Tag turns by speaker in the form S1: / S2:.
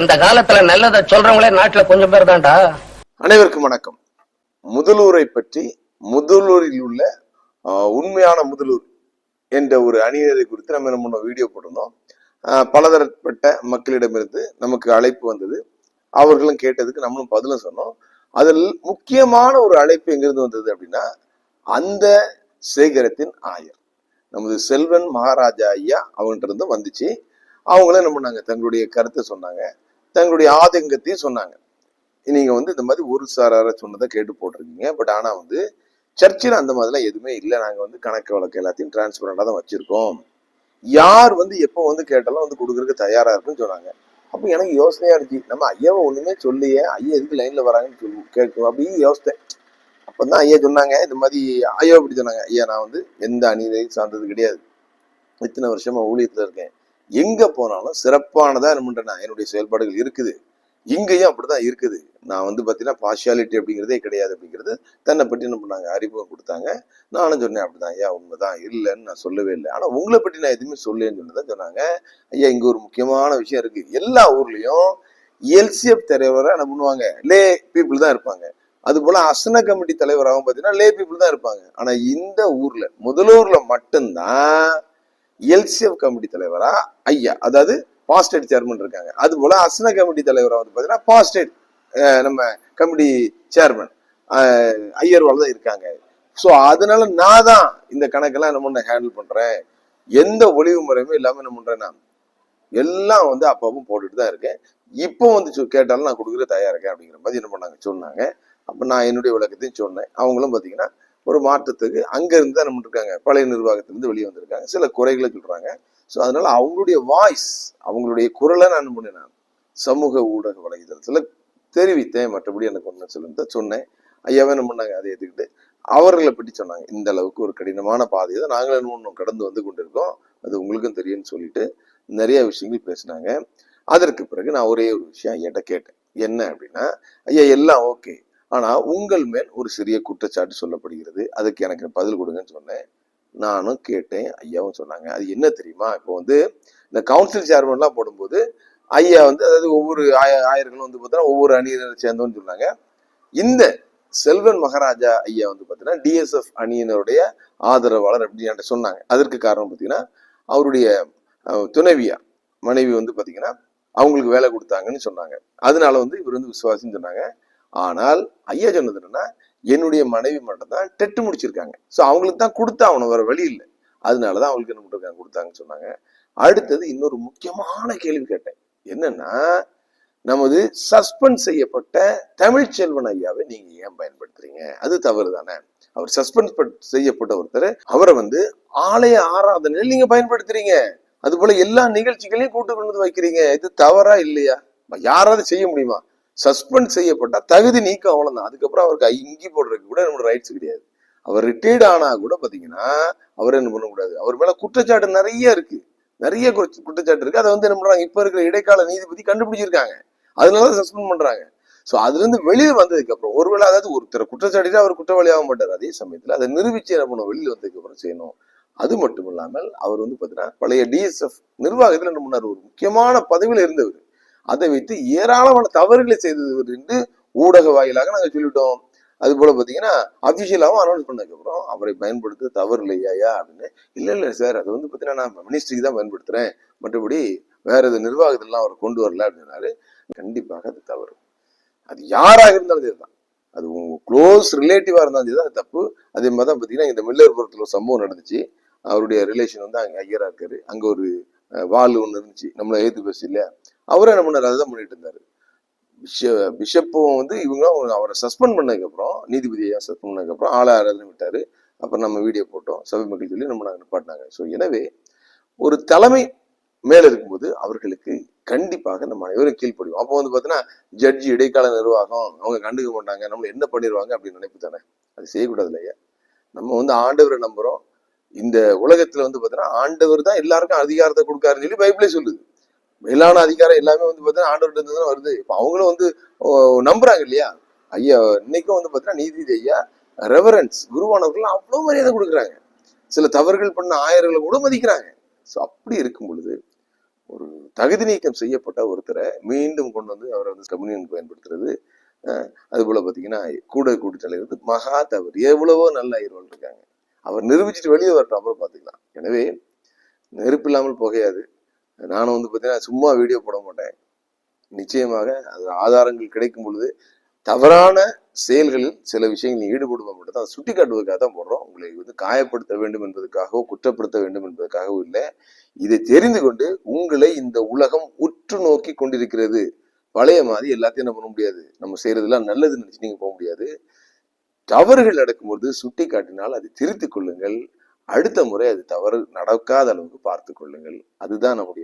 S1: இந்த காலத்துல நல்லதை சொல்றவங்களே நாட்டுல கொஞ்சம் பேர் தான்டா.
S2: அனைவருக்கும் வணக்கம். முதலூரை பற்றி முதலூரில் உள்ள உண்மையான முதலூர் என்ற ஒரு அணியினரை குறித்து நம்ம என்ன பண்ணோம் வீடியோ போட்டிருந்தோம். பலதரப்பட்ட மக்களிடமிருந்து நமக்கு அழைப்பு வந்தது. அவர்களும் கேட்டதுக்கு நம்மளும் பதிலும் சொன்னோம். அதில் முக்கியமான ஒரு அழைப்பு எங்கிருந்து வந்தது அப்படின்னா அந்த சேகரத்தின் ஆயர். நமது செல்வன் மகாராஜா ஐயா அவங்கள்ட்ட இருந்து வந்துச்சு. அவங்களும் என்ன பண்ணாங்க? தங்களுடைய கருத்தை சொன்னாங்க. தங்களுடைய ஆதங்கத்தையும் சொன்னாங்க. நீங்க வந்து இந்த மாதிரி ஒரு சாரார சொன்னதை கேட்டு போட்டிருக்கீங்க. பட் ஆனா வந்து சர்ச்சில் அந்த மாதிரிலாம் எதுவுமே இல்லை. நாங்க வந்து கணக்கு வழக்கு எல்லாத்தையும் டிரான்ஸ்பரண்டா தான் வச்சிருக்கோம். யார் வந்து எப்போ வந்து கேட்டாலும் வந்து கொடுக்கறதுக்கு தயாரா இருக்குன்னு சொன்னாங்க. அப்போ எனக்கு யோசனையா இருந்துச்சு. நம்ம ஐயாவை ஒண்ணுமே சொல்லியே ஐயா எதுக்கு லைன்ல வராங்கன்னு சொல்லி கேட்கும் அப்படின்னு யோசித்தேன். அப்பதான் ஐயா சொன்னாங்க இந்த மாதிரி ஐயா இப்படி சொன்னாங்க. ஐயா நான் வந்து எந்த அநீதியையும் சார்ந்தது கிடையாது. இத்தனை வருஷமா ஊழியத்துல இருக்கேன். எங்க போனாலும் சிறப்பானதா என்ன என்னுடைய செயல்பாடுகள் இருக்குது. இங்கேயும் அப்படிதான் இருக்குது. நான் வந்து பார்த்தீங்கன்னா பார்ஷியாலிட்டி அப்படிங்கிறதே கிடையாது அப்படிங்கிறது தன்னை பற்றி என்ன பண்ணாங்க? அறிமுகம் கொடுத்தாங்க. நானும் சொன்னேன் அப்படிதான் ஐயா உண்மைதான். இல்லைன்னு நான் சொல்லவே இல்லை. ஆனால் உங்களை பற்றி நான் எதுவுமே சொல்லேன்னு சொன்னதான் சொன்னாங்க. ஐயா இங்கே ஒரு முக்கியமான விஷயம் இருக்கு. எல்லா ஊர்லேயும் எல்சிஎஃப் தலைவராக என்ன பண்ணுவாங்க? லே பீப்புள் தான் இருப்பாங்க. அது போல அசன கமிட்டி தலைவராகவும் பார்த்தீங்கன்னா லே பீப்புள் தான் இருப்பாங்க. ஆனால் இந்த ஊரில் முதலூர்ல மட்டும்தான் எல்சிஎஃப் கமிட்டி தலைவரா? ஐயா அதாவது பாஸ்டேட் சேர்மன் இருக்காங்க. அது போல அசன கமிட்டி தலைவரா வந்து பார்த்தீங்கன்னா பாஸ்டேட் நம்ம கமிட்டி சேர்மன் ஐயர்வாள் தான் இருக்காங்க. ஸோ அதனால நான் தான் இந்த கணக்கெல்லாம் என்ன பண்ண ஹேண்டில் பண்றேன். எந்த ஒளிவு முறையுமே இல்லாம என்ன பண்றேன் நான்? எல்லாம் வந்து அப்பப்போ போட்டுட்டு தான் இருக்கேன். இப்போ வந்து கேட்டாலும் நான் கொடுக்குற தயாரா இருக்கேன் அப்படிங்கிற மாதிரி என்ன பண்ணாங்க சொன்னாங்க. அப்போ நான் என்னுடைய விளக்கத்தையும் சொன்னேன். அவங்களும் பார்த்தீங்கன்னா ஒரு மாற்றத்துக்கு அங்கேருந்து தான் நம்ம இருக்காங்க பழைய நிர்வாகத்திலிருந்து வெளியே வந்திருக்காங்க. சில குறைகளை சொல்கிறாங்க ஸோ அதனால் அவங்களுடைய வாய்ஸ் அவங்களுடைய குரலை நான் என்ன பண்ணேன் நான். சமூக ஊடக வலைதளத்தில் தெரிவித்தேன். மற்றபடி எனக்கு ஒன்று சொல்லுங்க சொன்னேன். ஐயாவே என்ன பண்ணாங்க அதை ஏற்றுக்கிட்டு அவர்களை பற்றி சொன்னாங்க. இந்த அளவுக்கு ஒரு கடினமான பாதையை தான் நாங்களும் என்ன பண்ணோம் கடந்து வந்து கொண்டிருக்கோம். அது உங்களுக்கும் தெரியும்னு சொல்லிட்டு நிறைய விஷயங்கள் பேசினாங்க. அதற்கு பிறகு நான் ஒரே ஒரு விஷயம் ஐயாட்ட கேட்டேன். என்ன அப்படின்னா ஐயா எல்லாம் ஓகே ஆனால் உங்கள் மேல் ஒரு சிறிய குற்றச்சாட்டு சொல்லப்படுகிறது. அதுக்கு எனக்கு பதில் கொடுங்கன்னு சொன்னேன். நானும் கேட்டேன். ஐயாவும் சொன்னாங்க. அது என்ன தெரியுமா? இப்போ வந்து இந்த கவுன்சில் சேர்மன்லாம் போடும்போது ஐயா வந்து அதாவது ஒவ்வொரு ஆய ஆயர்களும் வந்து பார்த்தோன்னா ஒவ்வொரு அணியினரை சேர்ந்தோம்னு சொன்னாங்க. இந்த செல்வன் மகாராஜா ஐயா வந்து பார்த்தீங்கன்னா டிஎஸ்எஃப் அணியினருடைய ஆதரவாளர் அப்படின்னு சொன்னாங்க. அதற்கு காரணம் பார்த்தீங்கன்னா அவருடைய துணைவியா துணைவியார் மனைவி வந்து பார்த்தீங்கன்னா அவங்களுக்கு வேலை கொடுத்தாங்கன்னு சொன்னாங்க. அதனால வந்து இவர் வந்து விசுவாசின்னு சொன்னாங்க. ஆனால் ஐயா சொன்னது என்னன்னா என்னுடைய மனைவி மட்டும் தான் டெட்டு முடிச்சிருக்காங்க. ஸோ அவங்களுக்கு தான் கொடுத்தா அவனை வேற வழி இல்லை. அதனால தான் அவங்களுக்கு என்ன பண்ணிருக்காங்க கொடுத்தாங்கன்னு சொன்னாங்க. அடுத்தது இன்னொரு முக்கியமான கேள்வி கேட்டேன். என்னன்னா நமது சஸ்பெண்ட் செய்யப்பட்ட தமிழ்ச்செல்வன் ஐயாவை நீங்க ஏன் பயன்படுத்துறீங்க? அது தவறு தானே அவர் சஸ்பெண்ட் செய்யப்பட்ட ஒருத்தர் அவரை வந்து ஆலய ஆராதனையில் நீங்க பயன்படுத்துறீங்க. அது போல எல்லா நிகழ்ச்சிகளையும் கூட்டு கொண்டு வந்து வைக்கிறீங்க. இது தவறா இல்லையா? யாராவது செய்ய முடியுமா? சஸ்பெண்ட் செய்யப்பட்ட தகுதி நீக்கம் அவ்வளவுதான். அதுக்கப்புறம் அவருக்கு இங்கி போடுறதுக்கு கூட நம்மளோட ரைட்ஸ் கிடையாது. அவர் ரிட்டையர்ட் ஆனா கூட பாத்தீங்கன்னா அவர் என்ன பண்ணக்கூடாது? அவர் மேல குற்றச்சாட்டு நிறைய இருக்கு. நிறைய குற்றச்சாட்டு இருக்கு. அதை வந்து என்ன பண்றாங்க? இப்ப இருக்கிற இடைக்கால நீதிபதி கண்டுபிடிச்சிருக்காங்க. அதனால சஸ்பெண்ட் பண்றாங்க. சோ அதுல இருந்து வெளியே வந்ததுக்கு அப்புறம் ஒருவேளை அதாவது ஒருத்தர் குற்றச்சாட்டிட்டு அவர் குற்றவாளியாக மாட்டார். அதே சமயத்துல அதை நிரூபிச்சு என்ன பண்ணும் வெளியில வந்ததுக்கு அப்புறம் செய்யணும். அது மட்டும் இல்லாமல் அவர் வந்து பாத்தீங்கன்னா பழைய டிஎஸ்எஃப் நிர்வாகத்துல என்ன பண்ணார்? ஒரு முக்கியமான பதவியில இருந்தவர். அதை வைத்து ஏராளமான தவறுகளை செய்தவர் என்று ஊடக வாயிலாக நாங்கள் சொல்லிட்டோம். அது போல பாத்தீங்கன்னா அபிஷியலாவும் அனௌன்ஸ் பண்ணதுக்கப்புறம் அவரை பயன்படுத்த தவறு இல்லையா அப்படின்னு இல்ல இல்ல சார் அது வந்து பாத்தீங்கன்னா நான் மினிஸ்ட்ரிக்கு தான் பயன்படுத்துறேன். மற்றபடி வேற எது நிர்வாகத்திலாம் அவர் கொண்டு வரல அப்படின்னாரு கண்டிப்பாக அது தவறு. அது யாராக இருந்தாலும் சரிதான். அது உங்க க்ளோஸ் ரிலேட்டிவா இருந்தாலும் சரிதான் அது தப்பு. அதே மாதிரி தான் பாத்தீங்கன்னா இந்த மில்லர்புரத்துல ஒரு சம்பவம் நடந்துச்சு. அவருடைய ரிலேஷன் வந்து அங்க ஐயரா இருக்காரு. அங்க ஒரு அஹ், வால் ஒண்ணு இருந்துச்சு. நம்மள எழுத்து பேசு இல்லையா? அவர் என்ன பண்ணார்? அதை தான் பண்ணிட்டு இருந்தார். பிஷப்பும் வந்து இவங்க அவரை சஸ்பெண்ட் பண்ணதுக்கப்புறம் நீதிபதியை சஸ்பெண்ட் பண்ணதுக்கப்புறம் ஆளை ஆராதனை விட்டார். அப்புறம் நம்ம வீடியோ போட்டோம். சபை மக்கள் சொல்லி நம்ம நாங்கள் நிப்பாட்டினாங்க. ஸோ எனவே ஒரு தலைமை மேலே இருக்கும்போது அவர்களுக்கு கண்டிப்பாக நம்ம அனைவரும் கீழ்ப்படிவோம். அப்போ வந்து பார்த்தீங்கன்னா ஜட்ஜி இடைக்கால நிர்வாகம் அவங்க கண்டுக்க மாட்டாங்க. நம்மளை என்ன பண்ணிடுவாங்க அப்படின்னு நினைப்பு தானே? அது செய்யக்கூடாது இல்லையா? நம்ம வந்து ஆண்டவரை நம்புறோம். இந்த உலகத்தில் வந்து பார்த்தீங்கன்னா ஆண்டவர் தான் எல்லாருக்கும் அதிகாரத்தை கொடுக்காருன்னு சொல்லி பைபிளே சொல்லுது. மேலான அதிகாரம் எல்லாமே வந்து பார்த்தீங்கன்னா ஆண்டவர்கிட்ட தான் வருது. இப்போ அவங்களும் வந்து நம்புறாங்க இல்லையா? ஐயா இன்னைக்கும் வந்து பார்த்தீங்கன்னா நீதிபதி ஐயா ரெவரன்ஸ் குருவானவர்கள் அவ்வளோ மரியாதை கொடுக்குறாங்க. சில தவறுகள் பண்ண ஆயர்களை கூட மதிக்கிறாங்க. ஸோ அப்படி இருக்கும் பொழுது ஒரு தகுதி நீக்கம் செய்யப்பட்ட ஒருத்தரை மீண்டும் கொண்டு வந்து அவரை வந்து கம்யூனியன் பயன்படுத்துறது அஹ், அது போல பாத்தீங்கன்னா கூட கூட்டு தலைவர் மகா தவறு. எவ்வளவோ நல்ல ஐயர்கள் இருக்காங்க. அவர் நிரூபிச்சுட்டு வெளியே வரட்டும் அப்புறம் பாத்துக்கலாம். எனவே நெருப்பு இல்லாமல் புகையாது. நானும் வந்து பார்த்தீங்கன்னா சும்மா வீடியோ போட மாட்டேன். நிச்சயமாக அது ஆதாரங்கள் கிடைக்கும் பொழுது தவறான செயல்களில் சில விஷயங்களில் ஈடுபடுவோம் மட்டும் தான் சுட்டி காட்டுவதற்காக தான் போடுறோம். உங்களை வந்து காயப்படுத்த வேண்டும் என்பதற்காகவோ குற்றப்படுத்த வேண்டும் என்பதற்காகவோ இல்லை. இதை தெரிந்து கொண்டு உங்களை இந்த உலகம் உற்று நோக்கி கொண்டிருக்கிறது. பழைய மாதிரி எல்லாத்தையும் என்ன பண்ண முடியாது. நம்ம செய்யறதெல்லாம் நல்லதுன்னு நினைச்சு நீங்க போக முடியாது. தவறுகள் நடக்கும்போது சுட்டி காட்டினால் அதை திருத்திக் கொள்ளுங்கள். அடுத்த முறை அது தவறு நடக்காத அளவுக்கு பார்த்து கொள்ளுங்கள். அதுதான் நம்முடைய